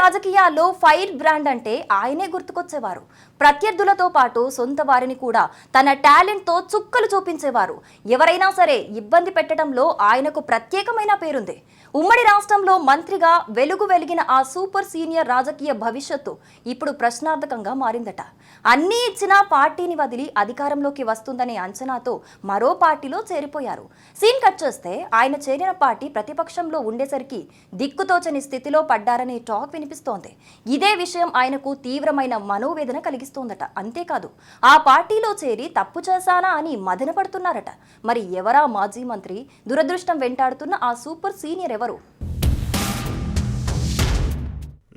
రాజకీయాల్లో fire brand అంటే ఆయనే గుర్తుకొచ్చేవారు. ప్రత్యర్థులతో పాటు సొంత వారిని కూడా తన టాలెంట్తో చుక్కలు చూపించేవారు. ఎవరైనా సరే ఇబ్బంది పెట్టడంలో ఆయనకు ప్రత్యేకమైన పేరుంది. ఉమ్మడి రాష్ట్రంలో మంత్రిగా వెలుగు వెలిగిన ఆ సూపర్ సీనియర్ రాజకీయ భవిష్యత్తు ఇప్పుడు ప్రశ్నార్థకంగా మారిందట. అన్నీ ఇచ్చినా పార్టీని వదిలి అధికారంలోకి వస్తుందనే అంచనాతో మరో పార్టీలో చేరిపోయారు. సీన్ కట్ చేస్తే ఆయన చేరిన పార్టీ ప్రతిపక్షంలో ఉండేసరికి దిక్కుతోచని స్థితిలో పడ్డారనే టాక్ వినిపిస్తోంది. ఇదే విషయం ఆయనకు తీవ్రమైన మనోవేదన సాగిస్తోందట అంతేకాదు ఆ పార్టీలో చేరి తప్పు చేశానా అని మదనపడుతున్నారట. మరి ఎవరా మాజీ మంత్రి? దురదృష్టం వెంటాడుతున్న ఆ సూపర్ సీనియర్ ఎవరు?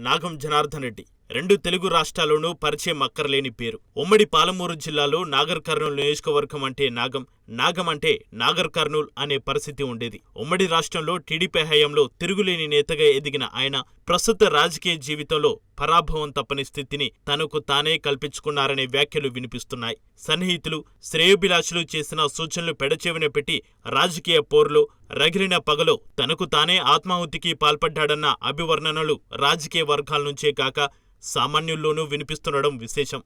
నాగం జనార్దన్ రెడ్డి. రెండు తెలుగు రాష్ట్రాల్లోనూ పరిచయం అక్కర్లేని పేరు. ఉమ్మడి పాలమూరు జిల్లాలో నాగర్ కర్నూలు నియోజకవర్గం అంటే నాగం నాగం అంటే నాగర్ కర్నూల్ అనే పరిస్థితి ఉండేది. ఉమ్మడి రాష్ట్రంలో టీడీపీ హయాంలో తిరుగులేని నేతగా ఎదిగిన ఆయన ప్రస్తుత రాజకీయ జీవితంలో పరాభవం తప్పని స్థితిని తనకు తానే కల్పించుకున్నారనే వ్యాఖ్యలు వినిపిస్తున్నాయి. సన్నిహితులు శ్రేయోభిలాషులు చేసిన సూచనలు పెడచెవిన పెట్టి రాజకీయ పోరులో రగిలిన పగలో తనకు తానే ఆత్మాహుతికి పాల్పడ్డాడన్న అభివర్ణనలు రాజకీయ వర్గాల నుంచే కాక సామాన్యుల్లోనూ వినిపిస్తుండడం విశేషం.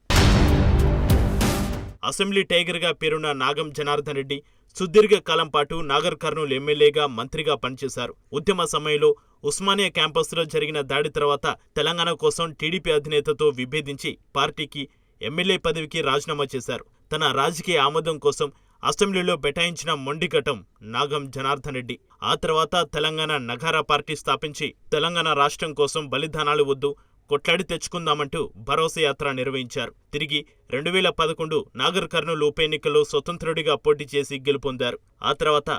అసెంబ్లీ టైగర్గా పేరున్న నాగం జనార్దన్ రెడ్డి సుదీర్ఘ కాలం పాటు నాగర్ కర్నూలు ఎమ్మెల్యేగా మంత్రిగా పనిచేశారు. ఉద్యమ సమయంలో ఉస్మానియా క్యాంపస్లో జరిగిన దాడి తర్వాత తెలంగాణ కోసం టీడీపీ అధినేతతో విభేదించి పార్టీకి ఎమ్మెల్యే పదవికి రాజీనామా చేశారు. తన రాజకీయ ఆమోదం కోసం అసెంబ్లీలో బెటాయించిన మొండిఘటం నాగం జనార్దన్ రెడ్డి. ఆ తర్వాత తెలంగాణ నగారా పార్టీ స్థాపించి తెలంగాణ రాష్ట్రం కోసం బలిదానాలు వద్దు కొట్లాడి తెచ్చుకుందామంటూ భరోసా యాత్ర నిర్వహించారు. తిరిగి రెండు వేల పదకొండు నాగర్ కర్నూలు ఉప ఎన్నికల్లో స్వతంత్రుడిగా పోటీ చేసి గెలుపొందారు. ఆ తర్వాత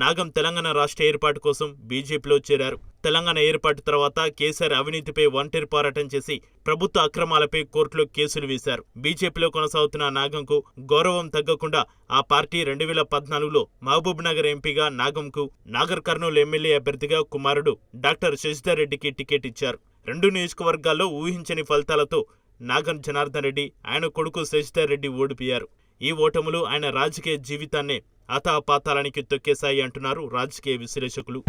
నాగం తెలంగాణ రాష్ట్ర ఏర్పాటు కోసం బీజేపీలో చేరారు. తెలంగాణ ఏర్పాటు తర్వాత కేసీఆర్ అవినీతిపై ఒంటరి పోరాటం చేసి ప్రభుత్వ అక్రమాలపై కోర్టులో కేసులు వేశారు. బీజేపీలో కొనసాగుతున్న నాగంకు గౌరవం తగ్గకుండా ఆ పార్టీ రెండు వేల పద్నాలుగులో మహబూబ్ నగర్ ఎంపీగా నాగంకు నాగర్ కర్నూలు ఎమ్మెల్యే అభ్యర్థిగా కుమారుడు డాక్టర్ శశిధర్ రెడ్డికి టికెట్ ఇచ్చారు. రెండు నియోజకవర్గాల్లో ఊహించని ఫలితాలతో నాగం జనార్దన్ రెడ్డి ఆయన కొడుకు శశిధర్ రెడ్డి ఓడిపోయారు. ఈ ఓటములు ఆయన రాజకీయ జీవితాన్నే అతాపాతాలానికి తొక్కేశాయి అంటున్నారు రాజకీయ విశ్లేషకులు.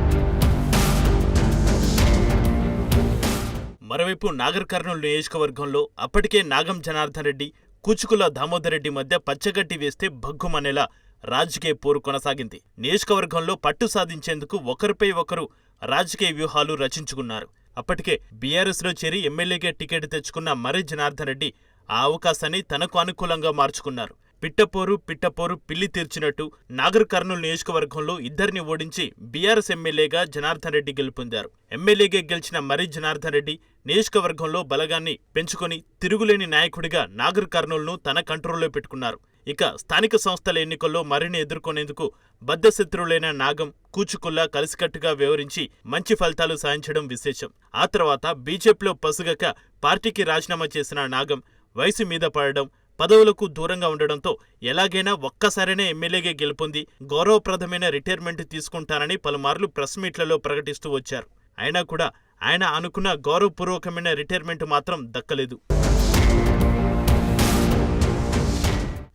మరోవైపు నాగర్ కర్నూలు నియోజకవర్గంలో అప్పటికే నాగం జనార్దన్ రెడ్డి కూచుకుల దామోదర్ రెడ్డి మధ్య పచ్చగడ్డి వేస్తే భగ్గుమనేలా రాజకీయ పోరు కొనసాగింది. నియోజకవర్గంలో పట్టు సాధించేందుకు ఒకరిపై ఒకరు రాజకీయ వ్యూహాలు రచించుకున్నారు. అప్పటికే బీఆర్ఎస్లో చేరి ఎమ్మెల్యేగా టికెట్ తెచ్చుకున్న మర్రి జనార్దన్ రెడ్డి ఆ అవకాశాన్ని తనకు అనుకూలంగా మార్చుకున్నారు. పిట్టపోరు పిట్టపోరు పిల్లి తీర్చినట్టు నాగర్ కర్నూలు నియోజకవర్గంలో ఇద్దరిని ఓడించి బీఆర్ఎస్ ఎమ్మెల్యేగా జనార్దన్ రెడ్డి గెలుపొందారు. ఎమ్మెల్యేగా గెలిచిన మర్రి జనార్దన్ రెడ్డి నియోజకవర్గంలో బలగాన్ని పెంచుకొని తిరుగులేని నాయకుడిగా నాగర్ కర్నూలును తన కంట్రోల్లో పెట్టుకున్నారు. ఇక స్థానిక సంస్థల ఎన్నికల్లో మరిని ఎదుర్కొనేందుకు బద్ధశత్రువులైన నాగం కూచుకుల్లా కలిసికట్టుగా వ్యవహరించి మంచి ఫలితాలు సాధించడం విశేషం. ఆ తర్వాత బీజేపీలో పసుగక పార్టీకి రాజీనామా చేసిన నాగం వయసు మీద పడడం పదవులకు దూరంగా ఉండడంతో ఎలాగైనా ఒక్కసారైనా ఎమ్మెల్యేగా గెలుపొంది గౌరవప్రదమైన రిటైర్మెంట్ తీసుకుంటానని పలుమార్లు ప్రెస్ మీట్లలో ప్రకటిస్తూ వచ్చారు. అయినా కూడా ఆయన అనుకున్న గౌరవపూర్వకమైన రిటైర్మెంట్ మాత్రం దక్కలేదు.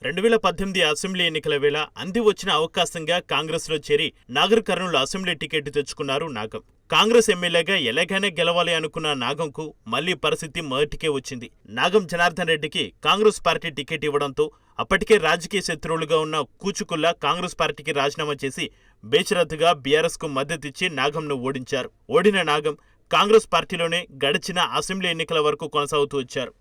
రెండు వేల పద్దెనిమిది అసెంబ్లీ ఎన్నికల వేళ అంది వచ్చిన అవకాశంగా కాంగ్రెస్లో చేరి నాగర్ కర్నూలు అసెంబ్లీ టికెట్ తెచ్చుకున్నారు నాగం. కాంగ్రెస్ ఎమ్మెల్యేగా ఎలాగైనా గెలవాలి అనుకున్న నాగంకు మళ్ళీ పరిస్థితి మొదటికే వచ్చింది. నాగం జనార్దన్ రెడ్డికి కాంగ్రెస్ పార్టీ టికెట్ ఇవ్వడంతో అప్పటికే రాజకీయ శత్రువులుగా ఉన్న కూచుకుల్లా కాంగ్రెస్ పార్టీకి రాజీనామా చేసి బేషరతుగా బీఆర్ఎస్కు మద్దతిచ్చి నాగంను ఓడించారు. ఓడిన నాగం కాంగ్రెస్ పార్టీలోనే గడిచిన అసెంబ్లీ ఎన్నికల వరకు కొనసాగుతూ వచ్చారు.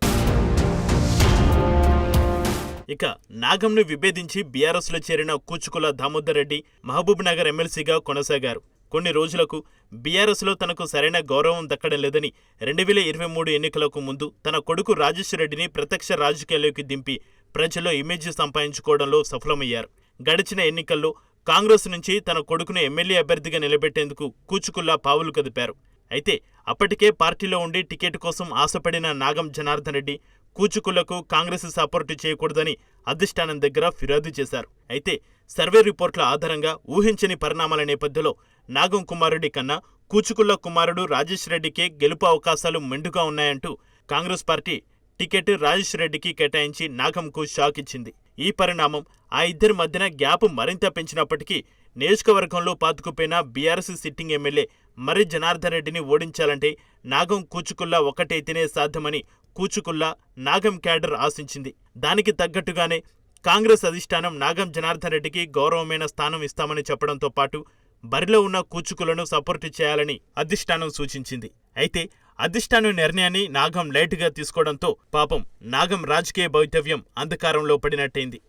ఇక నాగంను విభేదించి బీఆర్ఎస్లో చేరిన కూచుకుల దామోదర్ రెడ్డి మహబూబ్ నగర్ ఎమ్మెల్సీగా కొనసాగారు. కొన్ని రోజులకు బీఆర్ఎస్లో తనకు సరైన గౌరవం దక్కడం లేదని రెండు వేల ఇరవై మూడు ఎన్నికలకు ముందు తన కొడుకు రాజేశ్వర రెడ్డిని ప్రత్యక్ష రాజకీయాల్లోకి దింపి ప్రజల్లో ఇమేజ్ సంపాదించుకోవడంలో సఫలమయ్యారు. గడిచిన ఎన్నికల్లో కాంగ్రెస్ నుంచి తన కొడుకును ఎమ్మెల్యే అభ్యర్థిగా నిలబెట్టేందుకు కూచుకుల్లా పావులు కదిపారు. అయితే అప్పటికే పార్టీలో ఉండి టికెట్ కోసం ఆశపడిన నాగం జనార్దన్ రెడ్డి కూచుకులకు కాంగ్రెస్ సపోర్టు చేయకూడదని అధిష్టానం దగ్గర ఫిర్యాదు చేశారు. అయితే సర్వే రిపోర్ట్ల ఆధారంగా ఊహించని పరిణామాల నేపథ్యంలో నాగం కుమారుడి కన్నా కూచుకుల్ల కుమారుడు రాజేష్ రెడ్డికే గెలుపు అవకాశాలు మెండుగా ఉన్నాయంటూ కాంగ్రెస్ పార్టీ టికెట్ రాజేష్ రెడ్డికి కేటాయించి నాగంకు షాక్ ఇచ్చింది. ఈ పరిణామం ఆ ఇద్దరి మధ్యన గ్యాప్ మరింత పెంచినప్పటికీ నియోజకవర్గంలో పాతుకుపోయిన బీఆర్ఎస్ సిట్టింగ్ ఎమ్మెల్యే మరి జనార్దన్ రెడ్డిని ఓడించాలంటే నాగం కూచుకుల్లా ఒకటైతేనే సాధ్యమని కూచుకుల్లా నాగం క్యాడర్ ఆశించింది. దానికి తగ్గట్టుగానే కాంగ్రెస్ అధిష్టానం నాగం జనార్దన్ రెడ్డికి గౌరవమైన స్థానం ఇస్తామని చెప్పడంతో పాటు బరిలో ఉన్న కూచుకులను సపోర్టు చేయాలని అధిష్టానం సూచించింది. అయితే అధిష్టానం నిర్ణయాన్ని నాగం లైట్గా తీసుకోవడంతో పాపం నాగం రాజకీయ భవితవ్యం అంధకారంలో పడినట్టయింది.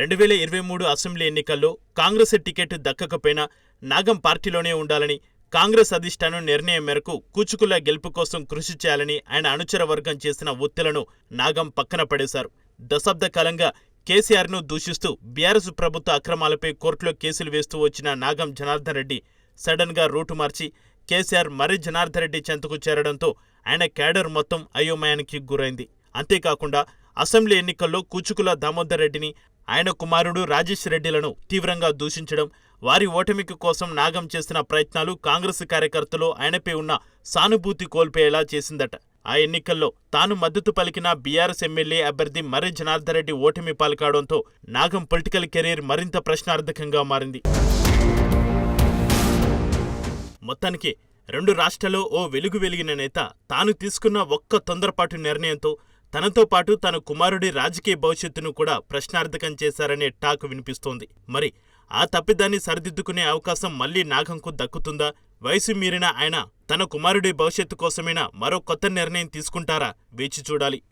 రెండు వేల ఇరవై మూడు అసెంబ్లీ ఎన్నికల్లో కాంగ్రెస్ టికెట్ దక్కకపోయినా నాగం పార్టీలోనే ఉండాలని కాంగ్రెస్ అధిష్టానం నిర్ణయం మేరకు కూచుకుల గెలుపు కోసం కృషి చేయాలని ఆయన అనుచర వర్గం చేసిన ఒత్తిళ్ళను నాగం పక్కన పడేశారు. దశాబ్ద కాలంగా కేసీఆర్ను దూషిస్తూ బీఆర్ఎస్ ప్రభుత్వ అక్రమాలపై కోర్టులో కేసులు వేస్తూ వచ్చిన నాగం జనార్దన్ రెడ్డి సడన్గా రూటు మార్చి కేసీఆర్ మరి జనార్దన్ రెడ్డి చెంతకు చేరడంతో ఆయన క్యాడర్ మొత్తం అయోమయానికి గురైంది. అంతేకాకుండా అసెంబ్లీ ఎన్నికల్లో కూచుకుల దామోదర్ రెడ్డిని ఆయన కుమారుడు రాజేష్ రెడ్డిలను తీవ్రంగా దూషించడం వారి ఓటమికి కోసం నాగం చేసిన ప్రయత్నాలు కాంగ్రెస్ కార్యకర్తలు ఆయనపై ఉన్న సానుభూతి కోల్పోయేలా చేసిందట. ఆ ఎన్నికల్లో తాను మద్దతు పలికిన బీఆర్ఎస్ ఎమ్మెల్యే అభ్యర్థి మర్రి జనార్దన్ రెడ్డి ఓటమి పాల్కావడంతో నాగం పొలిటికల్ కెరీర్ మరింత ప్రశ్నార్థకంగా మారింది. మొత్తానికి రెండు రాష్ట్రాల్లో ఓ వెలుగు వెలిగిన నేత తాను తీసుకున్న ఒక్క తొందరపాటు నిర్ణయంతో తనతో పాటు తన కుమారుడి రాజకీయ భవిష్యత్తును కూడా ప్రశ్నార్థకం చేశారనే టాక్ వినిపిస్తోంది. మరి ఆ తప్పిదాన్ని సరిదిద్దుకునే అవకాశం మళ్ళీ నాగంకు దక్కుతుందా? వయసు మీరిన ఆయన తన కుమారుడి భవిష్యత్తు కోసమైనా మరో కొత్త నిర్ణయం తీసుకుంటారా? వేచి చూడాలి.